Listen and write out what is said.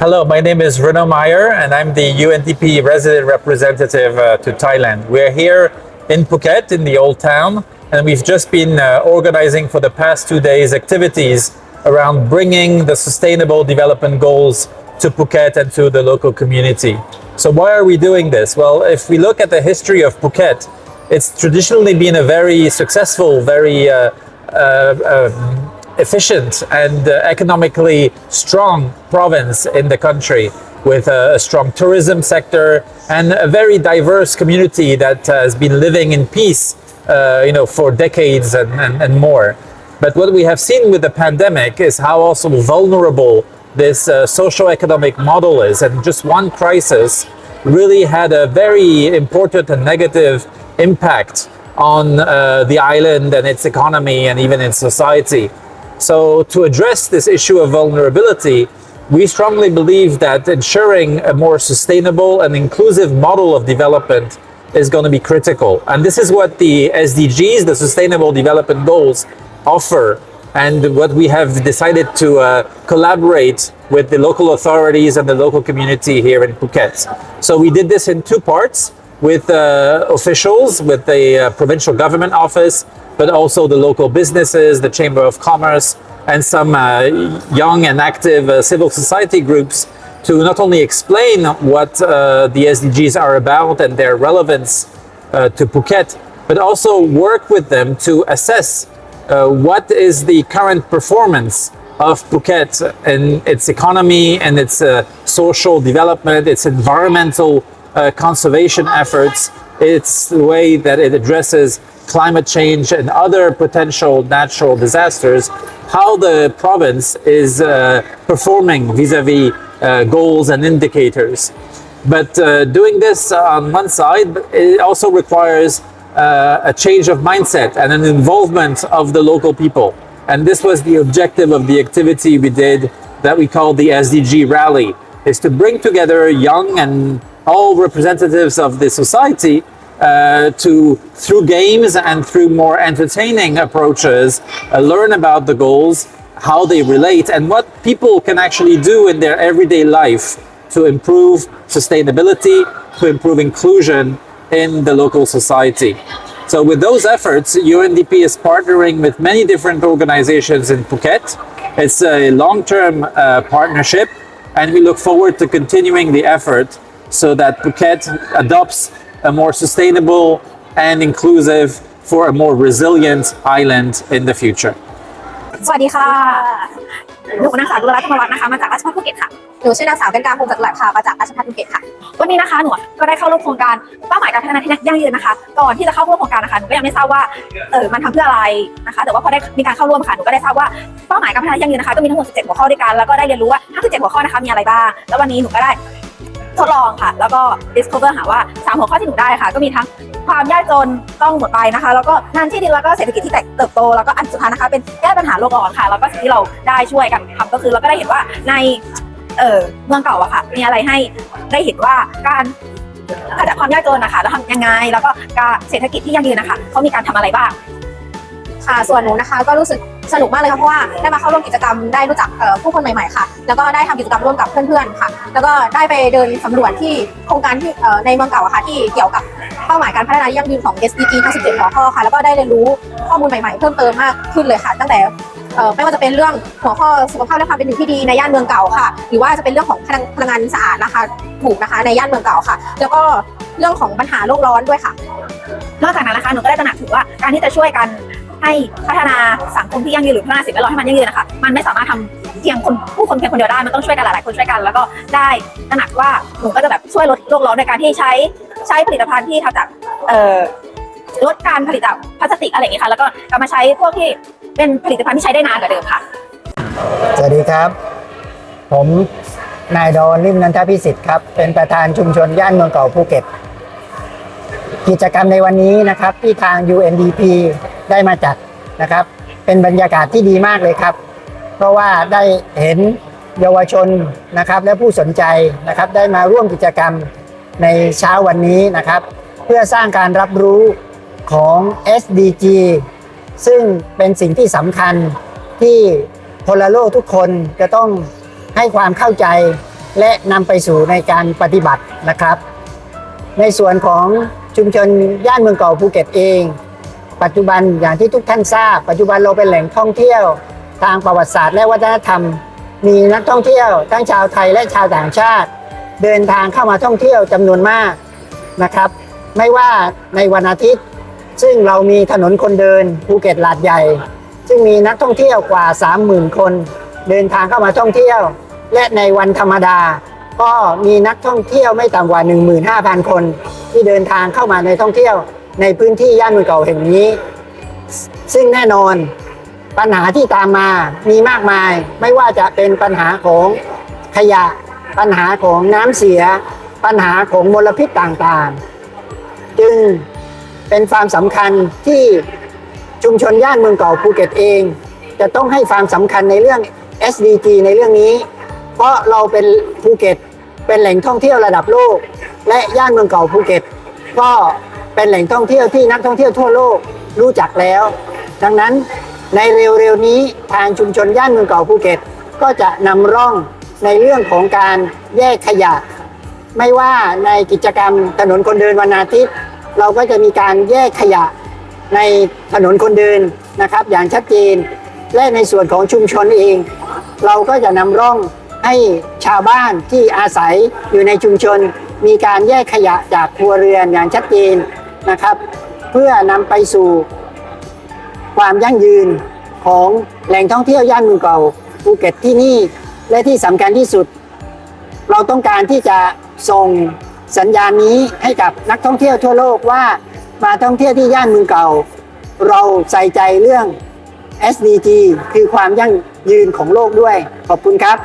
Hello, my name is Renaud Meyer, and I'm the UNDP resident representative uh, to Thailand. We're here in Phuket, in the old town, and we've just been uh, organizing for the past two days activities around bringing the sustainable development goals to Phuket and to the local community. So, why are we doing this? Well, if we look at the history of Phuket, it's traditionally been a very successful, very uh, uh, um, efficient and uh, economically strong province in the country with a, a strong tourism sector and a very diverse community that has been living in peace uh, you know for decades and, and, and more. But what we have seen with the pandemic is how also vulnerable this uh, socio-economic model is. And just one crisis really had a very important and negative impact on uh, the island and its economy and even its society so, to address this issue of vulnerability, we strongly believe that ensuring a more sustainable and inclusive model of development is going to be critical. And this is what the SDGs, the Sustainable Development Goals, offer. And what we have decided to uh, collaborate with the local authorities and the local community here in Phuket. So, we did this in two parts with uh, officials, with the uh, provincial government office, but also the local businesses, the Chamber of Commerce, and some uh, young and active uh, civil society groups to not only explain what uh, the SDGs are about and their relevance uh, to Phuket, but also work with them to assess uh, what is the current performance of Phuket and its economy and its uh, social development, its environmental uh, conservation efforts, its the way that it addresses climate change and other potential natural disasters, how the province is uh, performing vis-a-vis uh, goals and indicators. But uh, doing this on one side, it also requires uh, a change of mindset and an involvement of the local people. And this was the objective of the activity we did that we called the SDG rally, is to bring together young and all representatives of the society uh, to through games and through more entertaining approaches uh, learn about the goals how they relate and what people can actually do in their everyday life to improve sustainability to improve inclusion in the local society. So with those efforts undp is partnering with many different organizations in phuket. It's a long-term uh, partnership and we look forward to continuing the effort so that phuket adopts a more sustainable and inclusive for a more resilient island in the future. สวัสดีค่ะ หนูนางสาวดุลรัตน์ธรรมวัฒน์นะคะ มาจากราชภัฏภูเก็ตค่ะ หนูชื่อนางสาวเป็นการพงศ์จักรลัดค่ะมาจากราชภัฏภูเก็ตค่ะ วันนี้นะคะ หนูก็ได้เข้าร่วมโครงการเป้าหมายการพัฒนาที่ยั่งยืนนะคะ ก่อนที่จะเข้าร่วมโครงการนะคะ หนูก็ยังไม่ทราบว่า เออมันทำเพื่ออะไรนะคะ แต่ว่าพอได้มีการเข้าร่วมค่ะ หนูก็ได้ทราบว่าเป้าหมายการพัฒนาที่ยั่งยืนนะคะ ก็มีทั้งหมด 17 หัวข้อด้วยกัน แล้วก็ได้เรียนรู้ว่าทั้ง17หัวข้อนะคะ มีอะไรบ้าง แล้ววันนี้หนูก็ได้ ทดลองค่ะ แล้วก็ discover หาว่าสามหัวข้อที่หนูได้ค่ะ ก็มีทั้งความยากจนต้องหมดไปนะคะ แล้วก็งานที่ดินแล้วก็เศรษฐกิจที่เติบโต แล้วก็อันสุดท้ายนะคะเป็นแก้ปัญหาโลกร้อนค่ะ แล้วก็สิ่งที่เราได้ช่วยกันทำก็คือเราก็ได้เห็นว่าในเออเมืองเก่าอะค่ะ มีอะไรให้ได้เห็นว่าการขจัดความยากจนนะคะแล้วทำยังไง แล้วก็การเศรษฐกิจที่ยั่งยืนนะคะเขามีการทำอะไรบ้าง ค่ะ ส่วนหนูนะคะก็รู้สึกสนุกมากเลยค่ะเพราะว่าได้มาเข้าร่วมกิจกรรมได้รู้จักผู้คนใหม่ๆค่ะ แล้วก็ได้ทำกิจกรรมร่วมกับเพื่อนๆค่ะ แล้วก็ได้ไปเดินสำรวจที่โครงการที่ในเมืองเก่าค่ะที่เกี่ยวกับเป้าหมายการพัฒนายั่งยืนของ SDG ทั้ง 17 หัวข้อค่ะ แล้วก็ได้เรียนรู้ข้อมูลใหม่ๆ เพิ่มเติมมากขึ้นเลยค่ะ ตั้งแต่ไม่ว่าจะเป็นเรื่องหัวข้อสุขภาพและความเป็นอยู่ที่ดีในย่านเมืองเก่าค่ะ หรือว่าจะเป็นเรื่องของพลังพลังงานสะอาดนะคะถูกนะคะในย่านเมืองเก่าค่ะ แล้วก็เรื่องของปัญหาโลกร้อนด้วยค่ะ นอกจากนั้นนะคะหนูก็ได้ตระหนักถึงว่าการที่จะช่วยกัน ให้พัฒนาสังคมที่ยั่งยืนหรือพัฒนาสิ่งแวดล้อมให้มันยั่งยืนนะคะมันไม่สามารถทำเพียงคนผู้คนเพียงคนเดียวได้มันต้องช่วยกันหลายๆคนช่วยกัน แล้วก็ได้ตระหนักว่าหนูก็จะแบบช่วยลดโลกร้อนในการที่ใช้ใช้ผลิตภัณฑ์ที่ทำจากเอ่อลดการผลิตจากพลาสติกอะไรอย่างเงี้ยค่ะแล้วก็กลับมาใช้พวกที่เป็นผลิตภัณฑ์ที่ใช้ได้นานกว่าเดิมค่ะ สวัสดีครับ ผมนายดอนริมนันทพิสิทธิ์ครับ เป็นประธานชุมชนย่านเมืองเก่าภูเก็ต กิจกรรมในวันนี้นะครับที่ทาง UNDP ได้มาจัดนะครับ เป็นบรรยากาศที่ดีมากเลยครับ เพราะว่าได้เห็นเยาวชนนะครับและผู้สนใจนะครับได้มาร่วมกิจกรรมในเช้าวันนี้นะครับ เพื่อสร้างการรับรู้ของ SDG ซึ่งเป็นสิ่งที่สำคัญที่พลโลกทุกคนจะต้องให้ความเข้าใจและนำไปสู่ในการปฏิบัตินะครับ ในส่วนของชุมชนย่านเมืองเก่าภูเก็ตเอง ปัจจุบันอย่างที่ทุกท่านทราบ ปัจจุบันเราเป็นแหล่งท่องเที่ยว ทางประวัติศาสตร์และวัฒนธรรม มีนักท่องเที่ยวทั้งชาวไทยและชาวต่างชาติ เดินทางเข้ามาท่องเที่ยวจำนวนมากนะครับ ไม่ว่าในวันอาทิตย์ ซึ่งเรามีถนนคนเดินภูเก็ตลาดใหญ่ ซึ่งมีนักท่องเที่ยวกว่า 30,000 คน เดินทางเข้ามาท่องเที่ยว และในวันธรรมดา ก็มีนักท่องเที่ยวไม่ต่ำกว่า 15,000 คน ที่เดินทางเข้ามาในท่องเที่ยว ในพื้นที่ย่านเมืองเก่าแห่งนี้ ซึ่งแน่นอนปัญหาที่ตามมามีมากมายไม่ว่าจะเป็นปัญหาของขยะ ปัญหาของน้ำเสีย ปัญหาของมลพิษต่างๆ จึงเป็นความสำคัญที่ชุมชนย่านเมืองเก่าภูเก็ตเอง จะต้องให้ความสำคัญในเรื่อง SDG ในเรื่องนี้ เพราะเราเป็นภูเก็ตเป็นแหล่งท่องเที่ยวระดับโลก และย่านเมืองเก่าภูเก็ตก็ เป็นแหล่งท่องเที่ยวที่นักท่องเที่ยวทั่วโลกรู้จักแล้ว ดังนั้นในเร็วๆนี้ทางชุมชนย่านเมืองเก่าภูเก็ต ก็จะนำร่องในเรื่องของการแยกขยะ ไม่ว่าในกิจกรรมถนนคนเดินวันอาทิตย์ เราก็จะมีการแยกขยะในถนนคนเดินนะครับ อย่างชัดเจน และในส่วนของชุมชนเอง เราก็จะนำร่องให้ชาวบ้านที่อาศัยอยู่ในชุมชน มีการแยกขยะจากครัวเรือนอย่างชัดเจน นะครับ เพื่อนำไปสู่ความยั่งยืนของแหล่งท่องเที่ยวย่านเมืองเก่าภูเก็ตที่นี่และที่สำคัญที่สุด เราต้องการที่จะส่งสัญญาณนี้ให้กับนักท่องเที่ยวทั่วโลกว่ามาท่องเที่ยวที่ย่านเมืองเก่า เราใส่ใจเรื่อง SDG คือความยั่งยืนของโลกด้วย ขอบคุณครับ